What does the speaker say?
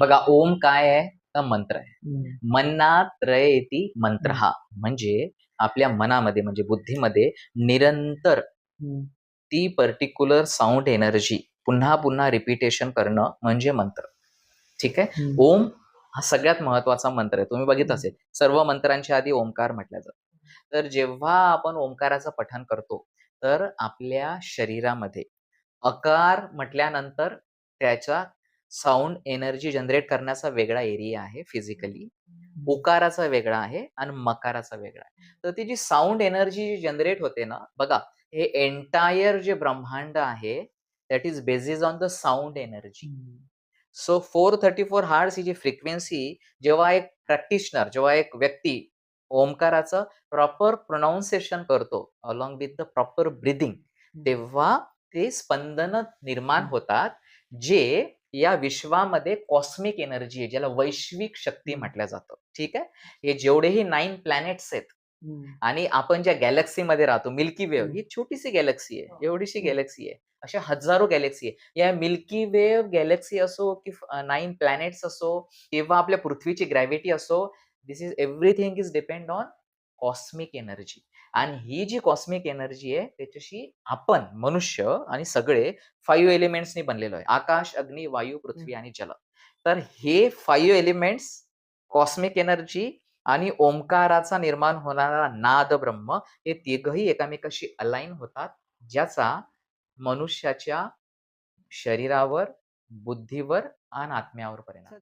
बघा ओम काय आहे? तर मंत्र आहे. मनात रयती मंत्र. हा म्हणजे आपल्या मनामध्ये म्हणजे बुद्धीमध्ये निरंतर. ती पर्टिक्युलर साऊंड एनर्जी पुन्हा पुन्हा रिपिटेशन करणं म्हणजे मंत्र. ठीक आहे. ओम हा सगळ्यात महत्त्वाचा मंत्र आहे. तुम्ही बघितलं असेल. सर्व मंत्रांच्या आधी ओंकार म्हटलं जातं. तर जेव्हा आपण ओंकाराचं पठण करतो तर आपल्या शरीरामध्ये अकार म्हटल्यानंतर त्याचा साऊंड एनर्जी जनरेट करण्याचा वेगळा एरिया आहे फिजिकली. उकाराचा वेगळा आहे आणि मकाराचा वेगळा आहे. तर ती जी साऊंड एनर्जी जनरेट होते ना बघा हे एंटायर जे ब्रह्मांड आहे that is basis on the sound energy. So four thirty four hertz ही जी फ्रिक्वेन्सी जेव्हा एक प्रॅक्टिशनर जेव्हा एक व्यक्ती ओंकाराचं प्रॉपर प्रोनाऊन्सिएशन करतो along with the proper breathing तेव्हा ते स्पंदन निर्माण. होतात जे या विश्वामध्ये कॉस्मिक एनर्जी आहे ज्याला वैश्विक शक्ती. म्हटलं जातं ठीक आहे हे जेवढेही नाईन प्लॅनेट्स आहेत. आणि आपण ज्या गॅलेक्सी मध्ये राहतो मिल्की वेव्ह. ही छोटीशी गॅलेक्सी आहे एवढीशी हम्म. गॅलेक्सी आहे अशा हजारो गॅलेक्सी आहे या मिल्की वेव्ह गॅलेक्सी असो की नाईन प्लॅनेट्स असो किंवा आपल्या पृथ्वीची ग्रॅव्हिटी असो this is everything is depend on cosmic energy आणि ही जी कॉस्मिक एनर्जी आहे त्याच्याशी आपण मनुष्य आणि सगळे फाईव्ह एलिमेंट्सनी बनलेलो आहे. आकाश अग्नी वायू पृथ्वी आणि जल. तर हे फाईव्ह एलिमेंट्स कॉस्मिक एनर्जी आणि ओंकाराचा निर्माण होणारा नाद ब्रह्म हे तिघही एकामेकाशी अलाईन होतात ज्याचा मनुष्याच्या शरीरावर बुद्धीवर आणि आत्म्यावर परिणाम.